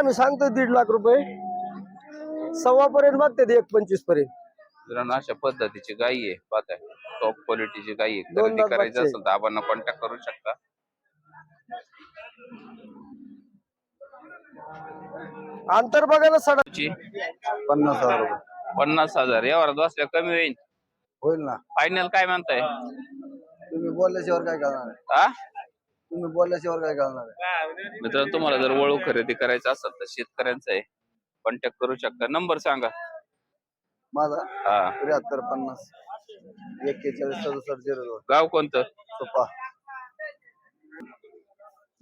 आम्ही सांगतो दीड लाख रुपये. सव्वा पर्यंत मागते एक पंचवीसपर्यंत. मित्रांनो अशा पद्धतीची गाई आहे. पाहताय टॉप क्वालिटीची गाई आहे. दोन खरेदी करायची. असेल तर आपण कॉन्टॅक्ट करू शकता. अंतर बघा ना सडा ची? पन्नास हजार रुपये. पन्नास हजार. यावर बसल्या कमी होईल होईल ना. फायनल काय म्हणताय? तुम्ही बोलल्याशिवाय काय करणार? हा तुम्ही बोलल्याशिवाय काय करणार आहे? मित्रांनो तुम्हाला जर वळू खरेदी करायचं असेल तर शेतकऱ्यांचा आहे. कॉन्टॅक्ट करू शकता. नंबर सांगा. माझा हा. त्र्याहत्तर पन्नास एक्केचाळीस सदुसष्ट झिरो दोन. गाव कोणतं? सोपा.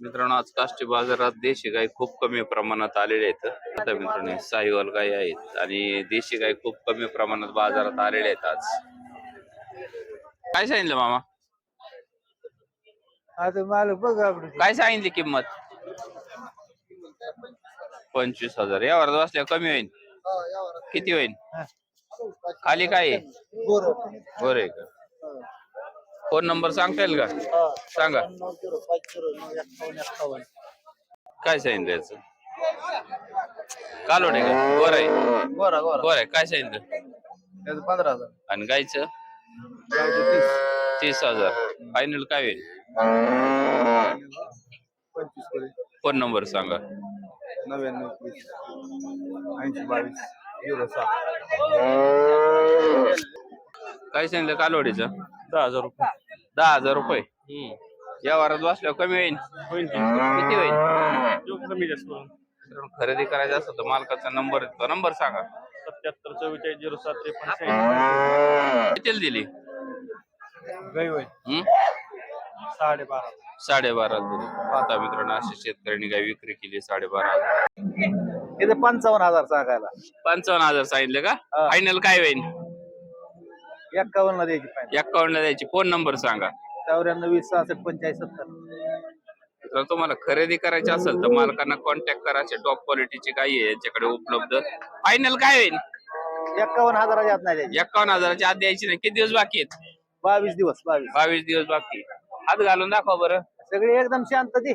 मित्रांनो आज काष्टी बाजारात देशी गाय खूप कमी प्रमाणात आलेले आहेत. आता मित्रांनो साहिवाल गाय आहेत आणि देशी गाय खूप कमी प्रमाणात बाजारात आलेले आहेत आज. काय सांगितलं मामा? आता मला बघ आपण काय सांगितली किंमत? पंचवीस हजार. यावर बसल्या कमी होईल किती होईल खाली काय? आहे बरं आहे का? फोन नंबर सांगता येईल का? सांगा. काय सांगितलं याचं? कालोड आहे का? बरं आहे. गोरा गोरा बरं आहे. काय सांगितलं? त्याचं पंधरा हजार. आणि गायचं? तीस. हजार. फायनल काय होईल? पंचवीसपर्यंत फोन नंबर सांगा. नव्याण्णव ऐंशी बावीस झिरो सहा. काय सांगितलं कालवडीचं? दहा हजार रुपये. दहा हजार रुपये? या वारात बसल्यावर कमी होईल किती होईल? कमी जास्त करून. खरेदी करायचं असेल तर मालकाचा नंबर येतो नंबर सांगा. सत्याहत्तर चव्वेचाळीस झिरो सात त्रेपन्न कितीला दिली? साडेबारा साडेबारा आता मित्रांनो अशा शेतकऱ्यांनी गाय विक्री केली साडेबारा हजार. इथे पंचावन्न हजार सांगायला. पंचावन्न हजार सांगितले का? फायनल काय होईल? एक्कावन्न द्यायची फायनल एक्कावन्न ला द्यायची. फोन नंबर सांगा. चौऱ्याण्णव वीस सहासष्ट पंचेचाळीस सत्तर. तर तुम्हाला खरेदी करायची असेल तर मालकांना कॉन्टॅक्ट करा. अशा टॉप क्वालिटीची गाई आहे यांच्याकडे उपलब्ध. फायनल काय होईल? एक्कावन्न हजाराच्या आत नाही द्यायची. एक्कावन्न हजाराची आत द्यायची नाही. किती दिवस बाकी आहेत? बावीस दिवस बावीस. बावीस दिवस बाकी. हात घालून दाखवा बरं. सगळी एकदम शांत ती.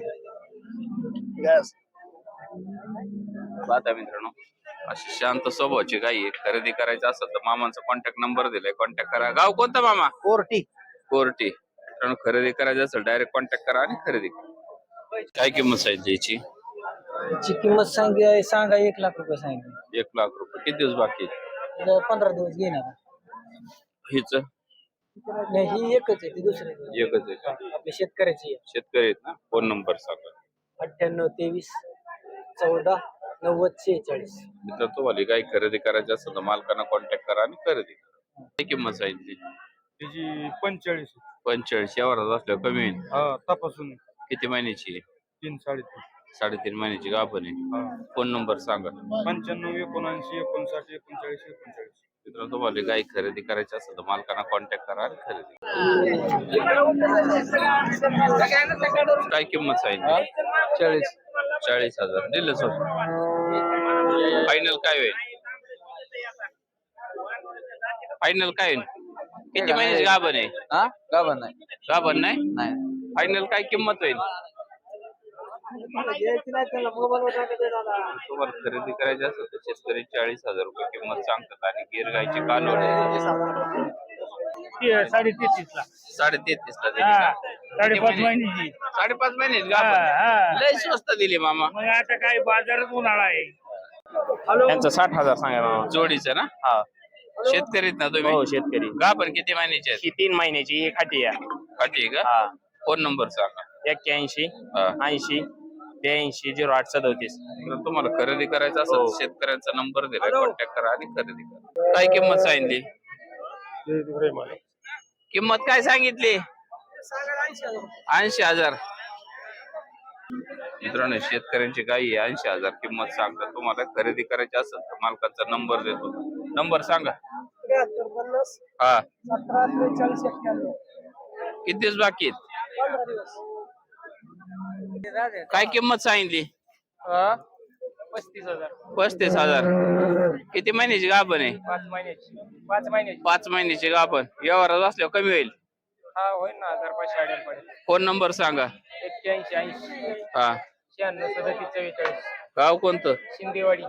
पाहता मित्रांनो अशी शांत स्वभावाची गाई आहे. खरेदी करायचं असेल तर मामांचा कॉन्टॅक्ट नंबर दिलाय. कॉन्टॅक्ट करा. गाव कोणतं मामा? कोरटी. कोर्टी. मित्रांनो खरेदी करायचं असेल डायरेक्ट कॉन्टॅक्ट करा आणि खरेदी करा. काय किंमत सांगितली याची? ची किंमत सांगी सांगा एक लाख रुपये सांगितली. एक लाख रुपये. किती दिवस बाकी आहेत? पंधरा दिवस घेणार. हिच? नाही ही एकच आहे ती दुसरी नाही. एकच आहे का? आपल्या शेतकऱ्याची आहे. शेतकरी आहेत ना? फोन नंबर सांगा. अठ्ठ्याण्णव तेवीस चौदा नव्वद शेहेचाळीस. मित्र तुम्हाला गाय खरेदी करायची असेल तर मालकांना कॉन्टॅक्ट करा आणि खरेदी करा. काय किंमत सांगितली? त्याची पंचेचाळीस पंचेचाळीस यावर असल्यावर कमी होईल. हा तपासून. किती महिन्याची आहे? तीन साडेतीन. साडेतीन महिन्याची गाभण आहे? फोन नंबर सांगा. पंच्याण्णव एकोणऐंशी एकोणसाठ एकोणचाळीस एकोणचाळीस. मित्रांनो तुम्हाला गाय खरेदी करायची असेल तर मालकांना कॉन्टॅक्ट करा आणि खरेदी. काय किंमत सांगितली? चाळीस. चाळीस हजार. दिलं सर. फायनल काय होईल? फायनल काय होईल? किती महिन्याची गाभण आहे? गाभण नाही. गाभण नाही? नाही. फायनल काय किंमत होईल? तुम्हाला खरेदी करायची असेल तर शेतकरी चाळीस हजार रुपये किंमत सांगतात आणि गिर गायची कालवड साडे तेहतीस ला साडे तेहतीस ला. दिली का? साडेपाच महिन्याची. साडेपाच महिन्याची गाभण लय स्वस्त दिली मामा. मग आता काय बाजारात उन्हाळा आहे. त्यांचं साठ हजार सांगा मामा जोडीचं ना? हा. शेतकरीत ना तुम्ही? हो शेतकरी. गाभण किती महिन्याची ही तीन महिन्याची एक हाटी आहे. खाटी आहे का? हा. फोन नंबर सांगा. एक्क्याऐंशी हा. ऐंशी ब्याऐंशी झिरो आठ सदोतीस तर तुम्हाला खरेदी करायचं असेल हो. शेतकऱ्यांचा नंबर दिलाय. कॉन्टॅक्ट करा आणि खरेदी करा. काय किंमत सांगितली? किंमत काय सांगितली? ऐंशी हजार. मित्रांनो शेतकऱ्यांची गाई आहे. ऐंशी हजार किंमत सांगतात तुम्हाला खरेदी करायची असेल तर मालकाचा नंबर देतो. नंबर सांगा. हा. किती दिवस बाकी आहेत? काय किंमत सांगितली? पस्तीस हजार. पस्तीस हजार. किती महिन्याची गाभण आहे? पाच महिन्याची. पाच महिन्याची. पाच महिन्याची गाभण. व्यवहारात असल्यावर कमी होईल. हा होईल ना. हजार पाचशे पडेल फोन नंबर सांगा एक्क्याऐंशी ऐंशी हा शहाण्णव सदतीस चव्वेचाळीस गाव कोणतं शिंदेवाडी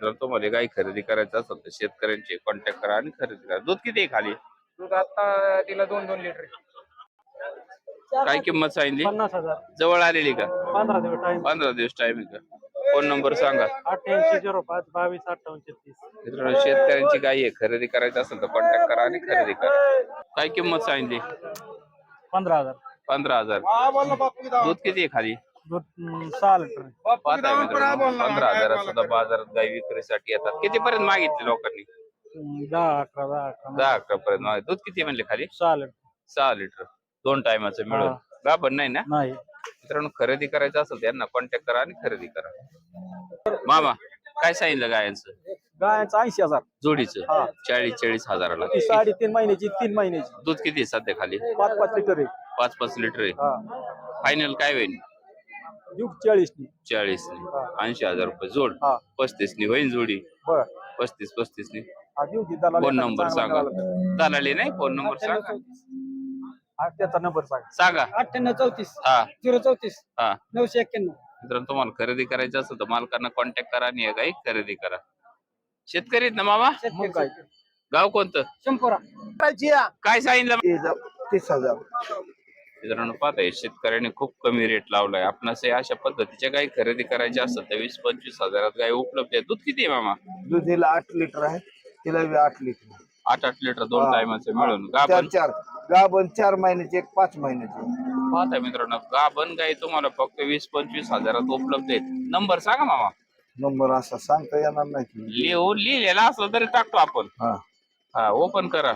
जर तुम्हाला गाय खरेदी करायचं असेल तर शेतकऱ्यांचे कॉन्टॅक्ट करा आणि खरेदी करा दूध किती आहे खाली दूध आता तिला दोन दोन लिटर काय किंमत सांगितली? पन्नास हजार. जवळ आलेली का? पंधरा दिवस टाइम पंधरा दिवस टाइम आहे का? फोन नंबर सांगा. अठ्ठ्याऐंशी झिरो पाच बावीस अठ्ठावन्न छत्तीस. मित्रांनो शेतकऱ्यांची गाय आहे. खरेदी करायचं असेल तर कॉन्टॅक्ट करा आणि खरेदी करा. काय किंमत सांगितली? पंधरा हजार. पंधरा हजार. दूध किती आहे खाली? दूध अं, सहा लिटर पाहताय मित्रांनो. पंधरा हजार सुद्धा बाजारात गाय विक्रीसाठी येतात. किती पर्यंत मागितले लोकांनी? अं, दहा अकरा दहा अकरा. दहा अकरा पर्यंत मागितले. दूध किती म्हणले खाली? सहा लिटर. सहा लिटर. दोन टायमाचं मिळून. गाभण नाही ना? नाही. मित्रांनो खरेदी करायचं असेल त्यांना कॉन्टॅक्ट करा आणि खरेदी करा. मामा काय सांगितलं गायांचं? गायचं ऐंशी हजार. जोडीचं? चाळीस चाळीस हजाराला. ती साडेतीन महिन्याची तीन महिन्याची. दूध किती आहे सध्या खाली? पाच पाच लिटर आहे. पाच पाच लिटर आहे. हा. फायनल काय होईल? चाळीस चाळीस ऐंशी हजार रुपये जोड. हा. पस्तीस नि होईल जोडी. बर. पस्तीस पस्तीस नि हा फोन नंबर सांगा. दलाली नाही? फोन नंबर सांगा. हा त्याचा नंबर सांगा. सांगा. अठ्ठ्याण्णव चौतीस. हा. झिरो चौतीस. हा. नऊशे एक्क्याण्णव. मित्रांनो तुम्हाला खरेदी करायचं असेल तर मालकांना कॉन्टॅक्ट करा आणि काही खरेदी करा. शेतकरी आहेत ना मामा? मग काय? गाव कोणतं? शंभरा. काय सांगितलं? तीस हजार. मित्रांनो पाहताय शेतकऱ्यांनी खूप कमी रेट लावलाय. आपणास हे अशा पद्धतीच्या गाय खरेदी करायच्या असतात तर वीस पंचवीस हजारात गाय उपलब्ध आहे. दूध किती आहे मामा? दुधीला आठ लिटर आहे. तिला बी आठ लिटर आठ आठ लिटर दोन. टायमाचे मिळून. गाभण? चार गाभण चार महिन्याची एक पाच महिन्याची. पाहताय मित्रांनो गाभण गाय तुम्हाला फक्त वीस पंचवीस हजारात उपलब्ध आहेत. नंबर सांगा मामा. नंबर असा सांगता येणार नाही की. लिहून लिहिलेला असलं तरी टाकतो आपण. हा. हा ओपन करा.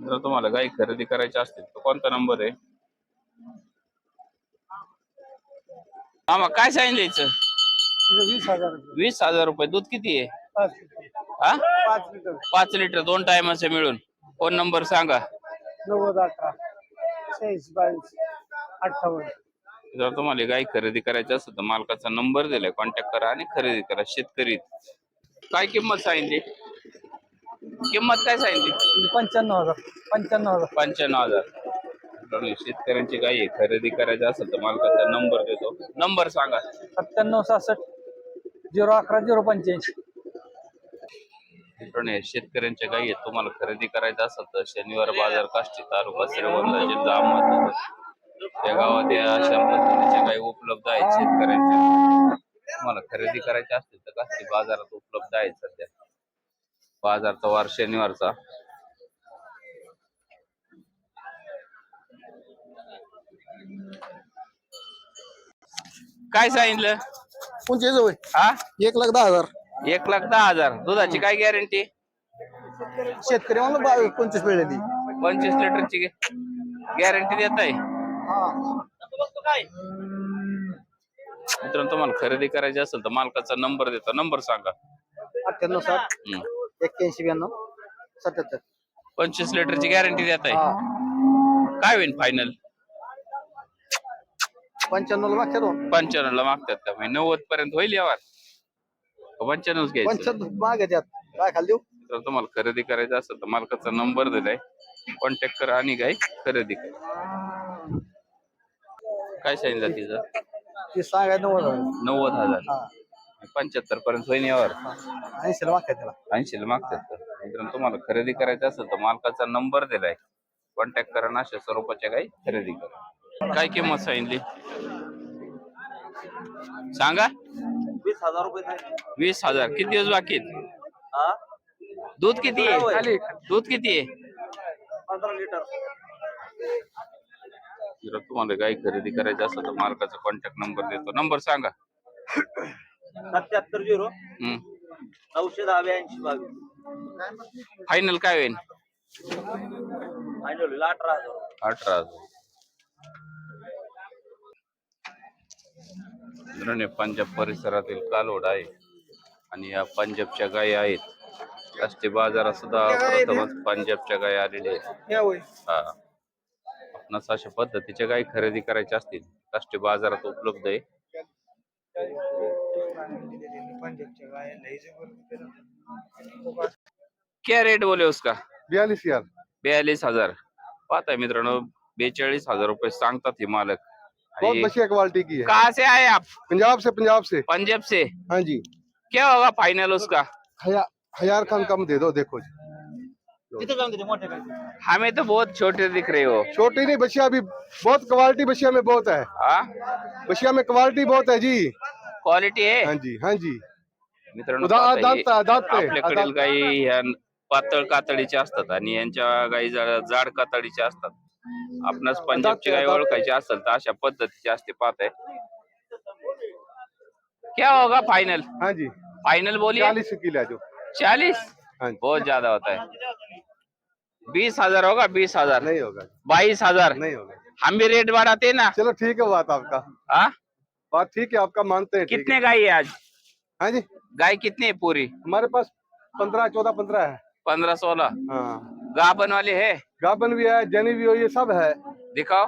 जर तुम्हाला गाय खरेदी करायची असतील तर कोणता नंबर आहे? मामा काय सांगितलं वीस हजार वीस हजार रुपये. दूध किती आहे? हा? पाच लिटर. पाच लिटर दोन टायमाचे मिळून. फोन नंबर सांगा. नव्वद अकरा शहाऐंशी बावीस अठ्ठावन्न. जर तुम्हाला गाय खरेदी करायची असेल तर मालकाचा नंबर दिलाय कॉन्टॅक्ट करा आणि खरेदी करा. शेतकरी. काय किंमत सांगितली? किंमत काय सांगितली? पंच्याण्णव हजार पंच्याण्णव हजार. पंच्याण्णव हजार. शेतकऱ्यांची गाय आहे. खरेदी करायची असेल तर मालकाचा नंबर देतो. नंबर सांगा. सत्त्याण्णव सहासष्ट झिरो अकरा झिरो पंच्याऐंशी. या शेतकऱ्यांच्या गायी आहेत. तुम्हाला खरेदी करायचं असेल तर शनिवार बाजार काष्टी तालुका श्रीवर्धन जिल्हा अहमदनगर. या गावात या अशा पद्धतीच्या गायी उपलब्ध आहेत शेतकऱ्यांच्या. तुम्हाला खरेदी करायची असतील तर काष्टी बाजारात उपलब्ध आहेत सध्या. बाजारचा वार शनिवारचा. काय सांगितलं? कोणचे जवळ? हा एक लाख दहा हजार. एक लाख दहा हजार. दुधाची काय गॅरंटी शेतकरी म्हणून बावीस पंचवीस मिळाली पंचवीस लिटरची गॅरंटी देत आहे. मित्रांनो तुम्हाला खरेदी करायची असेल तर मालकाचा नंबर देतो. नंबर सांगा. अठ्ठ्याण्णव साठ हम्म. एक्क्याऐंशी ब्याण्णव सत्याहत्तर. पंचवीस लिटरची गॅरंटी देत आहे. काय होईल फायनल पंच्याण्णव मागच्या दोन. पंच्याण्णव ला मागतात का? म्हणजे नव्वद पर्यंत होईल यावर. पंच्याण्णव घ्यायचं. पंच्याण्णव मागे काय खाली देऊ तर तुम्हाला खरेदी करायचं असेल तर मालकाचा नंबर दिलाय. कॉन्टॅक्ट करा आणि गाय खरेदी. करा काय सांगितलं तिचं? ते सांगायचं नव्वद हजार. नव्वद हजार. पंच्याहत्तर पर्यंत होईल यावर. ऐंशीला मागच्या त्याला. ऐंशीला मागतात तर. मित्रांनो तुम्हाला खरेदी करायचं असेल तर मालकाचा नंबर दिलाय. कॉन्टॅक्ट करा ना अशा स्वरूपाच्या काही खरेदी करा. काय किंमत सांगितली? सांगा. वीस हजार रुपये वीस हजार. किती दिवस बाकी आहेत? दूध किती आहे? दूध किती आहे? पंधरा लिटर. जर तुम्हाला गाय खरेदी करायची असेल तर मालकाचा कॉन्टॅक्ट नंबर देतो. नंबर सांगा. सत्याहत्तर झिरो. नऊशे दहा ब्याऐंशी बावीस. फायनल काय होईल? फायनल अठरा हजार. अठरा हजार. मित्रांनो, पंजाब परिसरातील कालोड आहे आणि या पंजाबच्या गायी आहेत. राष्ट्रीय बाजारात सुद्धा प्रथमच पंजाबच्या गायी आलेल्या आहेत. हा. आपणास अशा पद्धतीच्या गायी खरेदी करायच्या असतील राष्ट्रीय बाजारात उपलब्ध आहे. क्या रेट बोले उसका? बयालीस हजार बयालीस हजार. पाहताय मित्रांनो बेचाळीस हजार रुपये सांगतात हे मालक. बहुत बढ़िया क्वालिटी की है। कहाँ से आए आप? पंजाब से पंजाब से। पंजाब से? हाँ जी। क्या होगा फाइनल उसका? हया- हज़ार खान कम दे दो देखो जी। हमें तो बहुत छोटे दिख रहे हो। छोटी नहीं बछिया अभी बहुत क्वालिटी बछिया में बहुत है। हाँ? बछिया में क्वालिटी बहुत है जी। क्वालिटी है? हाँ जी हाँ जी। मित्रांनो. आपल्याकडील दात- गायी ह्या पातळ कातडीचे असतात आणि यांच्या गायी जरा जाड कातडीचे असतात. आपणास पंजाबची गाय ओळखायची असेल तर अशा पद्धतीची असते पाहत आहे. क्या होगा फाइनल हाँ जी. फाइनल बोलिए. चालीस की ले जो. चालीस? हाँ जी. बहुत ज़्यादा होता है. बीस हज़ार होगा बीस हज़ार. नहीं होगा. बाईस हज़ार. नहीं होगा. हम भी रेट बढ़ाते ना? चलो ठीक है बात आपका. हाँ? बात ठीक है आपका मानते हैं ठीक है। कितने गाय है आज? हाँ जी. गाय कितनी है पूरी? हमारे पास पंद्रह चौदह पंद्रह है. पंद्रह सोलह. हाँ. गाबन वाली है? गाबन भी है जनी भी हो ये सब है। दिखाओ।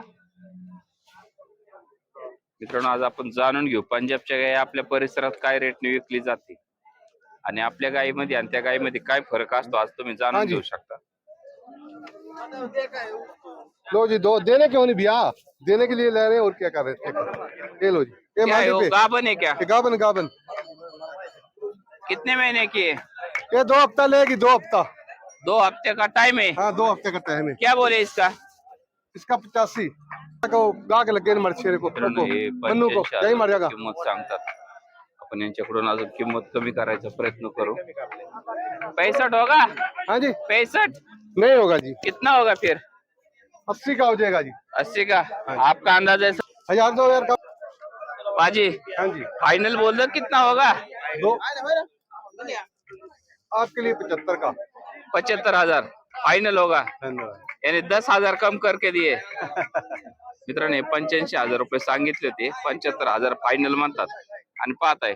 मित्रांनो आज आपण जाणून घेऊ पंजाबच्या गाय आपल्या परिसरात काय रेटने विकली जाते? आणि आपल्या गायीमध्ये आणि त्या गायीमध्ये काय फरक असतो आज तुम्ही जाणून. घेऊ शकता. लो जी दो देने क्यों नहीं भैया? देने के लिए ले रहे हैं और क्या कर रहे हैं? ये लो जी। ये क्या है पे। गाबन है क्या? ये गाबन गाबन कितने महीने की है? ये दो हफ्ता लेगी दो हफ्ता। दो हफ़्ते का टाइम है। हाँ दो हफ़्ते का टाइम है। क्या बोले इसका? इसका पचासी। को लगे मर को मित्रांनो, को यही मर जाएगा। किंमत सांगतात आपण यांच्याकडून अजून किंमत कमी करायचा प्रयत्न करू। पैसठ होगा? हाँ जी। पैसठ? नहीं होगा जी। कितना होगा फिर? अस्सी का हो जाएगा जी। अस्सी का? आपका अंदाज़ा है हज़ार दो हज़ार का। बाजी हाँ जी। फाइनल बोल दो कितना होगा? दो। आपके लिए पचहत्तर का। पचहत्तर हजार. फायनल होगा. धन्यवाद. याने दस हजार कम करके दिए. मित्रांनो पंच्याऐंशी हजार रुपये सांगितले होते. पंच्याहत्तर हजार फायनल म्हणतात. आणि पाहत आहे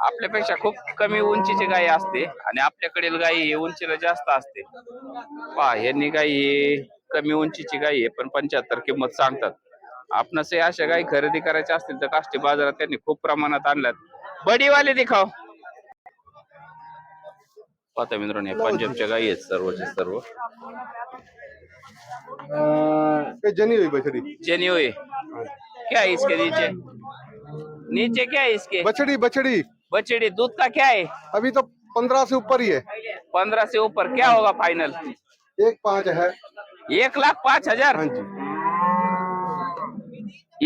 आपल्यापेक्षा खूप कमी उंचीची गाय असते आणि आपल्याकडील गाई ही उंचीला जास्त असते. पहा यांनी गाई ही कमी उंचीची गाई आहे पण पंच्याहत्तर किंमत सांगतात. आपणास अशा गाई खरेदी करायच्या असतील तर काष्टी बाजारात त्यांनी खूप प्रमाणात आणल्यात. बडीवाले दिखाव. पाहता मित्रांनो हे पंजाबच्या गाई आहेत सर्वचे सर्व. ये जनी हुई बछड़ी? जनी हुई क्या है इसके नीचे? नीचे क्या है इसके? बछड़ी बछड़ी. बछड़ी दूध का क्या है अभी तो पंद्रह से ऊपर ही है. पंद्रह से ऊपर क्या होगा फाइनल एक पाँच है। एक लाख पाँच हज़ार? हाँ जी।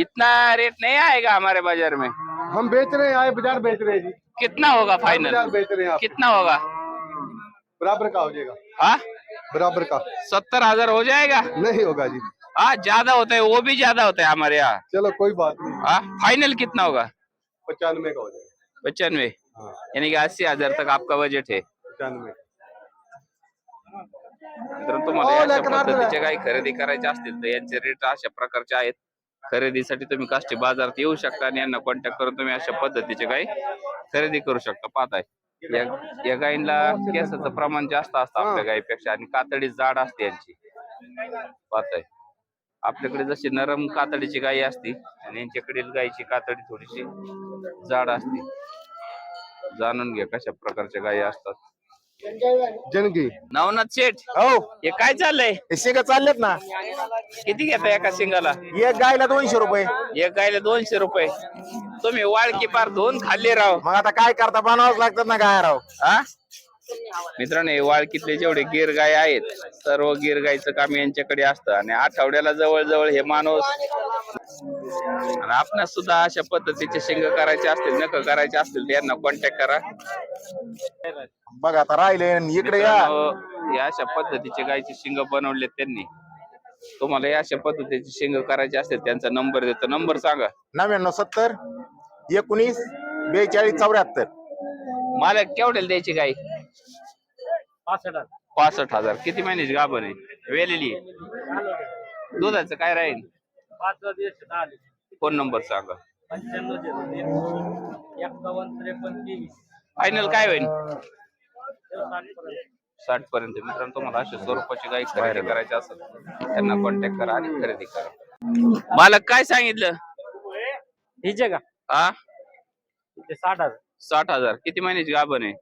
इतना रेट नहीं आएगा हमारे बाज़ार में? हम बेच रहे हैं आए बाज़ार बेच रहे हैं जी। कितना होगा बाज़ार फाइनल बेच रहे हैं आप। कितना होगा? बराबर का हो जाएगा? हाँ? बराबर का? सत्तर हजार हो जाएगा? नहीं होगा जी। हाँ ज्यादा होता है वो भी ज्यादा होता है हमारे यहाँ। चलो कोई बात नहीं। हाँ फाइनल कितना होगा? पचानवे का हो जाएगा। पचानवे? हाँ। यानी कि अस्सी हजार तक आपका बजट है। पचानवे। तर तुम्हाला अशा पद्धतीच्या. काही खरेदी करायच्या असतील तर यांचे रेट अशा प्रकारचे आहेत. खरेदीसाठी तुम्ही काष्टी बाजारात येऊ शकता आणि यांना कॉन्टॅक्ट करून तुम्ही अशा पद्धतीचे काही खरेदी करू शकता. पाहताय. या या गायींना केसाचं प्रमाण जास्त असतं आपल्या गायीपेक्षा आणि कातडी जाड असते यांची. पाहताय. आपल्याकडे जशी नरम कातडीची गायी असती आणि यांच्याकडील गायीची कातडी थोडीशी जाड असते. जाणून घ्या कशा प्रकारच्या गायी असतात. जनगी नवनाथ शेठ हो. हे काय चाललंय? हे शेंगा चाललेत ना. किती घेता एका सिंगाला एक गायला दोनशे रुपये. एक गायला दोनशे रुपये. तुम्ही वाळकी पार धुवून खाल्ले राव. मग आता काय करता? बनावंच लागतात ना गाय राव. हा? मित्रांनो हे वाळकीतले जेवढे गिर गाय आहेत सर्व गिर गायचं काम यांच्याकडे असतं. आणि आठवड्याला जवळजवळ हे माणूस आणि आपणास सुद्धा अशा पद्धतीचे शिंग करायचे असतील नक करायचे असतील यांना कॉन्टॅक्ट करा. बघ आता राहिले इकडे या. अशा पद्धतीचे गायचे शिंग बनवले त्यांनी. तुम्हाला या अशा पद्धतीचे शिंग करायचे असतील त्यांचा नंबर देतो. नंबर सांगा. नव्याण्णव सत्तर एकोणीस बेचाळीस चौऱ्याहत्तर. मला केवढ्याला द्यायची गाय पासष्ट हजार. किती महिन्याची गाभण आहे? वेलेली आहे. दुधाचं काय राहील? फोन नंबर सांगा. फायनल काय होईल? साठ पर्यंत. मित्रांनो तुम्हाला अशा स्वरूपाची गाय खरेदी करायची असेल त्यांना कॉन्टॅक्ट करा आणि खरेदी करा. मालक काय सांगितलं? हिचे का? हा ते साठ हजार. साठ हजार. किती महिन्याची गाभण आहे?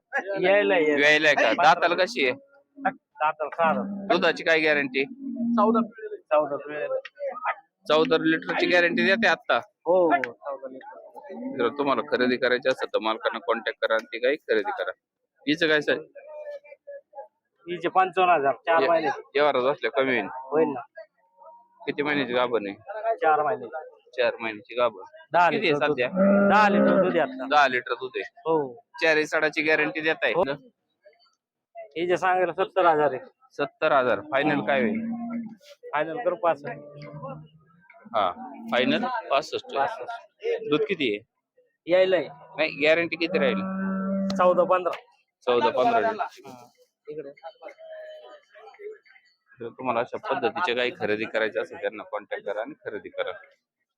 यायला ये वेळेला आहे का? दाताला कशी आहे? दाताला दुधाची काय गॅरंटी चौदा चौदा चौदा लिटरची गॅरंटी देते आता हो चौदा लिटर जर तुम्हाला खरेदी करायची असेल तर मालकांना कॉन्टॅक्ट करा आणि ती गाई खरेदी करा. हिचं काय साहेब? हिचे पंचावन्न हजार. चार महिने. व्यवहारात असल्या कमी होईल. होईल ना. किती महिन्याची गाभण आहे? चार महिने. चार महिन्याची गाभण दहा किती आहे लिटर दूध. सध्या? दहा लिटर दूध आहे आता. दहा लिटर दूध आहे. हो. चार साडाची गॅरंटी देत आहे हिचे सांगायला सत्तर हजार आहे. सत्तर हजार. फायनल काय होईल? फायनल करू पाच. हा. फायनल पासष्ट. दूध किती आहे? यायला नाही गॅरंटी किती राहील? चौदा पंधरा. चौदा पंधरा लिटर जर तुम्हाला अशा पद्धतीच्या गाई खरेदी करायच्या असेल त्यांना कॉन्टॅक्ट करा आणि खरेदी करा.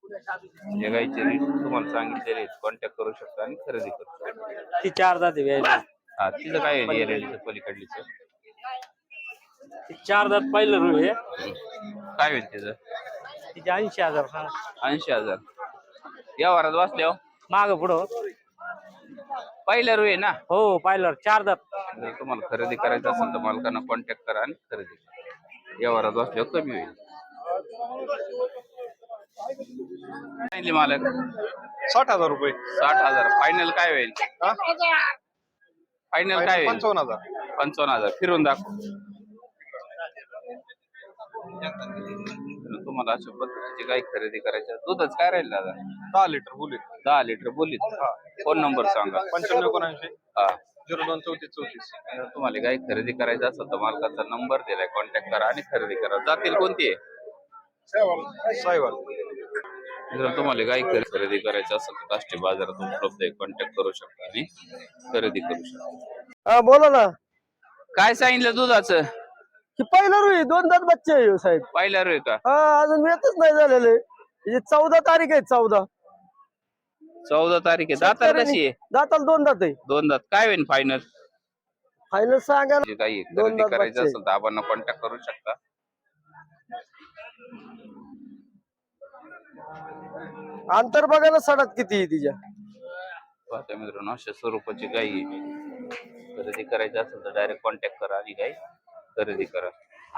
या गाईचे रेट तुम्हाला सांगितलेले कॉन्टॅक्ट करू शकता आणि खरेदी करू शकता. ती चार जाते हा तिचं काय आहे एलईडीचं पलीकडलीचं? ती चार जात पहिलं रू काय होईल तिचं तिचे ऐंशी हजार सांग. ऐंशी हजार. या वारात वाचल्या माग पुढं पहिल्या रू आहे ना? हो पाहिलं चार जात जर तुम्हाला खरेदी करायचं असेल तर मालकांना कॉन्टॅक्ट करा आणि खरेदी करा. या वारात वाचल्यावर कमी होईल. सांगितले मालक. साठ हजार रुपये. साठ हजार. फायनल काय होईल? फायनल काय होईल? पंचावन्न हजार. पंचावन्न हजार. फिरून दाखव. तर तुम्हाला अशा पद्धतीची काही खरेदी करायची आहे. दूधच काय राहील दादा? दहा लिटर बोली दहा लिटर बोलीत. फोन नंबर सांगा? पंच्याण्णव एकोणऐंशी. हा. झिरो दोन चौतीस चौतीस. जर तुम्हाला काही खरेदी करायचं असेल तर मालकाचा नंबर दिलाय. कॉन्टॅक्ट करा आणि खरेदी करा. जातील कोणती? आहे साईवाल जर तुम्हाला काही खरे- खरेदी करायचं असेल तर राष्ट्रीय बाजारात उपलब्ध आहे कॉन्टॅक्ट करू शकता आणि खरेदी करू शकता. हा बोला ना. काय सांगितलं दुधाचं? पहिलं रुई दोन दात बच्चे आहे हो, साहेब. पहिल्या रे का? हा अजून येतच नाही झालेले. म्हणजे चौदा तारीख आहे चौदा. चौदा तारीख आहे. दातार कशी आहे? दाताला दोन दात आहे. दोन दात. काय होईल फायनल फायनल सांगा जे काही दोन खरेदी दात करायचं बच्चे. असेल तर आपण कॉन्टॅक्ट करू शकता. अंतर बघा ना सडात किती आहे तिच्या. पाहता मित्रांनो अशा स्वरूपाची आहे. खरेदी करायचं असेल तर डायरेक्ट कॉन्टॅक्ट करा आणि गाई. खरेदी करा.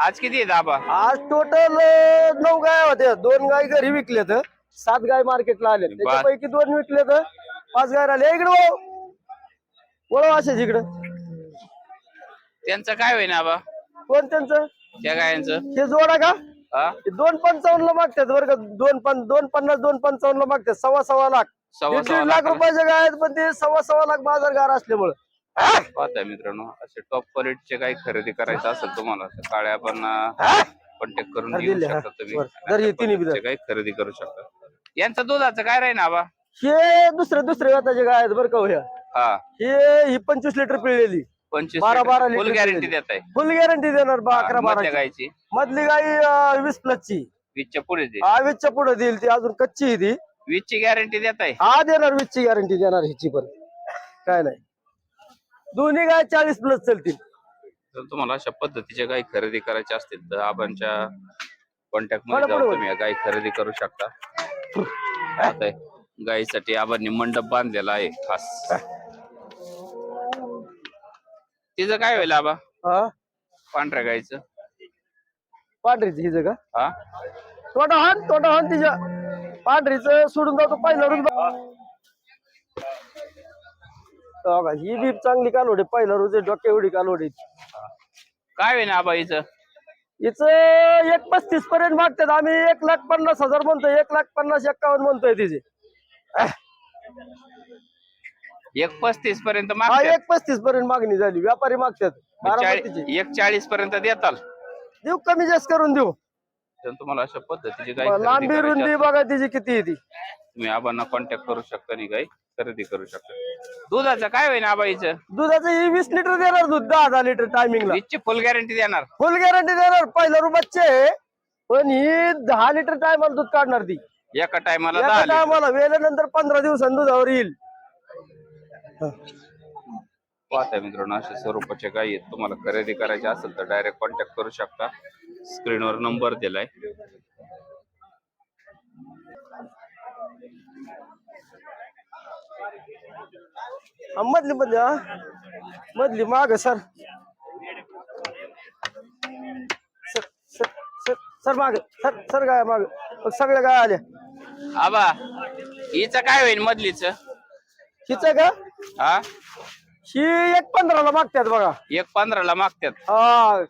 आज किती आहे दाबा? आज टोटल नऊ गाय होत्या. दोन गाय घरी विकल्यात. सात गाय मार्केटला आल्या बा- त्याच्यापैकी दोन विकल्यात. पाच गाय राहिले इकडे वळव. वळव असेच इकडं. त्यांचं काय होईल आबा कोण त्यांचं? त्या गायांचं. हे जोडा का? दोन पंचावन्न ला मागतात बरं का. दोन पन दोन पन्नास दोन पंचावन्न ला मागतात. सव्वा सव्वा लाख. सव्वा दीड सव्वा लाख रुपयाचे गाय आहेत पण ते सव्वा सव्वा लाख बाजारगार असल्यामुळे. पाहता मित्रांनो असे टॉप क्वालिटीचे काही खरेदी करायचं असेल तुम्हाला तर काळ्या आपण कॉन्टॅक्ट करून घेऊ दिले, हा. शकता तुम्ही. बरं. दर बी काही खरेदी करू शकता. यांचं दुधाचं काय राहील आबा? हे दुसरे दुसरे जाताचे गाय आहेत बरं का हो ह्या हा. हे ही पंचवीस लिटर पिळलेली. पंचवीस बारा- बारा फुल गॅरंटी. देत आहे फुल गॅरंटी देणार बा अकरा बारा गायची. मधली गाई अं, वीस प्लस ची. वीसच्या पुढे दे वीसच्या पुढे देईल ती. अजून कच्ची आहे ती. वीसची गॅरंटी देत आहे हा देणार वीसची गॅरंटी देणार ह्याची पण. काय नाही. दोन्ही गाय चाळीस प्लस चालतील. जर तुम्हाला अशा पद्धतीच्या काही खरेदी करायच्या असतील तर आबांच्या कॉन्टॅक्टमध्ये जाऊन बरोबर. तुम्ही या गाई खरेदी करू शकता. आता गायीसाठी आबांनी मंडप बांधलेला आहे खास. तिचं काय होईल आबा? हा? पांढऱ्या गाईचं. पांढरीची ही जगा हा? तोटा हान तोटा हान तिच्या. पांढरीच सोडून जातो पहिला रोज बघा, ही बी चांगली कालोडी पहिला रोज डोक्या एवढी कालोडी काय होईल आबा हिचं? हिच एक पस्तीस पर्यंत मागतात आम्ही एक लाख पन्नास हजार म्हणतोय एक लाख पन्नास एक्कावन्न म्हणतोय तिचे. एक पस्तीस पर्यंत हा मागतात. एक पस्तीस पर्यंत मागणी झाली व्यापारी मागतात. चाळी- एक चाळीस पर्यंत देताल. देऊ कमी जास्त करून देऊ. तर तुम्हाला अशा पद्धतीची खरेदी लांबी करायची रुंदी असेल, बघा तिची किती आहे ती. तुम्ही आबांना कॉन्टॅक्ट करू शकता आणि काही खरेदी करू शकता. दुधाचं काय होईल आबा हिचं दुधाचं ही वीस लिटर देणार दूध दहा दहा लिटर टायमिंगला वीसची फुल गॅरंटी देणार. फुल गॅरंटी देणार पहिला रुपयाचे पण ही दहा लिटर टायमाला दूध काढणार ती. एका टायमाला एका दहा लिटर. टायमाला वेळेनंतर पंधरा दिवसांनी दुधावर येईल. पाहताय मित्रांनो अशा स्वरूपाचे काही आहेत. तुम्हाला खरेदी करायचे असेल तर डायरेक्ट कॉन्टॅक्ट करू शकता. स्क्रीनवर नंबर दिलाय. हा, मधली मधली हा. मधली माग सर. सर सर सर सर माग. सर सर गाय माग. सगळ्या गाय आल्या. आबा हिचं काय होईल मधलीच? हिचं का? हा? ही एक पंधराला मागतात बघा. एक पंधराला मागतात हा.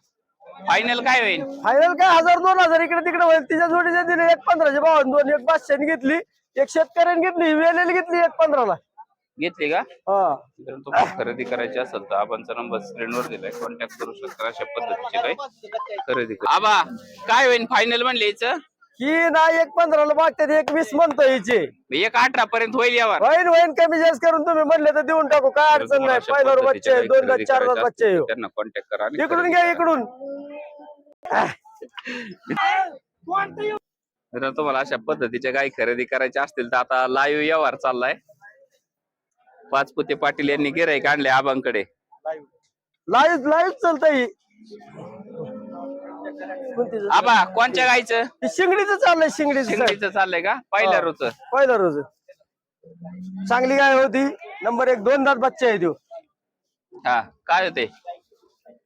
फायनल काय होईल? फायनल काय? हजार दोन हजार इकडे तिकडे होईल. तिच्या जोडीच्या दिले एक पंधराशे बावन्न दोन एक पाचशे घेतली. एक शेतकऱ्याने घेतली वेलेली घेतली एक पंधराला. घेतली का? हा. जर तुम्हाला खरेदी करायची असेल तर आबांचा नंबर स्क्रीनवर दिलाय. कॉन्टॅक्ट करू शकता अशा पद्धतीचे काही खरेदी करा. आबा काय होईल फायनल म्हणले हिचं? ही ना एक पंधराला मागतात एक वीस म्हणतो हिचे. एक अठरा पर्यंत होईल यावर. होईन होईन कमी जास्त करून तुम्ही म्हणले तर देऊन टाकू काय अडचण नाही. पद्धतीचे बच्चे आहे काही दोन चार बच्चे आहे त्यांना कॉन्टॅक्ट करा. आणि इकडून घ्या इकडून. जर तुम्हाला अशा पद्धतीच्या गाई खरेदी करायच्या असतील तर आता लाईव्ह व्यवहार चाललाय. पाचपुते पाटील यांनी गिराईक आणले आबांकडे. लाईव्ह लाईव्ह चालतंय. आबा कोणच्या गायचं शिंगडीचं चाललंय शिंगडीचं शिंगडीचं चाललंय का? पहिल्या रोच पहिलं रोज चांगली गाय होती. नंबर एक दोन दात बच्चे आहे देऊ हा काय होते?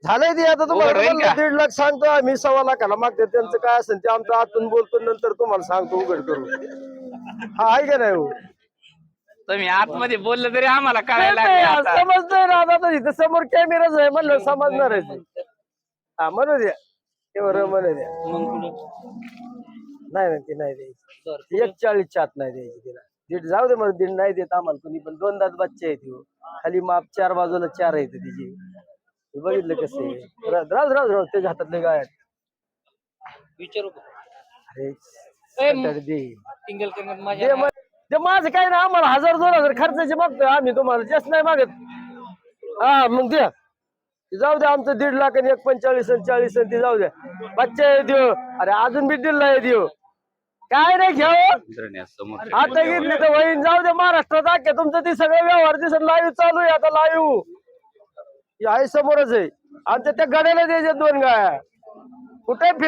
झालंय ते आता तुम्हाला उघड होईल म्हणलं का? दीड लाख सांगतो आम्ही सव्वा लाखाला मागते. त्यांचं काय असेल ते आमचं आतून बोलतो नंतर तुम्हाला सांगतो उघड करू हा आहे का नाही हो? तुम्ही आतमध्ये बोललं तरी आम्हाला कळायला नाही, लागले नाही, आता. समजतंय ना आता इथं समोर कॅमेराच आहे म्हणलं समजणार आहे. ते. हा म्हणू द्या. ते बरं म्हणू द्या नाही नाही ती नाही द्यायची. एक चाळीसच्या आत नाही द्यायची तिला. दीड जाऊ दे मला दीड नाही देत आम्हाला कुणी पण दोन दात बच्चे आहेत ह्यो. खाली माप चार बाजूला चार आहेत तिची. हे बघितलं कसं आहे. राज राज राज त्याच्या हातातले गाय आहेत. विचारू अरे कंटाळी दे. सिंगल किंमत दे माझ्या मग- ते माझं काय ना आम्हाला हजार दोन हजार खर्चाचे मागतोय आम्ही तुम्हाला. जास्त नाही मागत. हा मग द्या ते जाऊ द्या आमचं दीड लाख आणि एक पंचेचाळीस आणि चाळीस आणि ते जाऊ द्या बच्चे देऊ अरे अजून बी दिल नाही देऊ काय नाही समोर आता घेतली तर वहीन जाऊ दे महाराष्ट्रात आख्या तुमचं ते सगळं व्यवहार दिसत लाईव्ह चालू आहे आता लाईव्ह. आहे समोरच आहे. आमच्या त्या गड्याला द्यायचे दोन गाया. कुठे फिर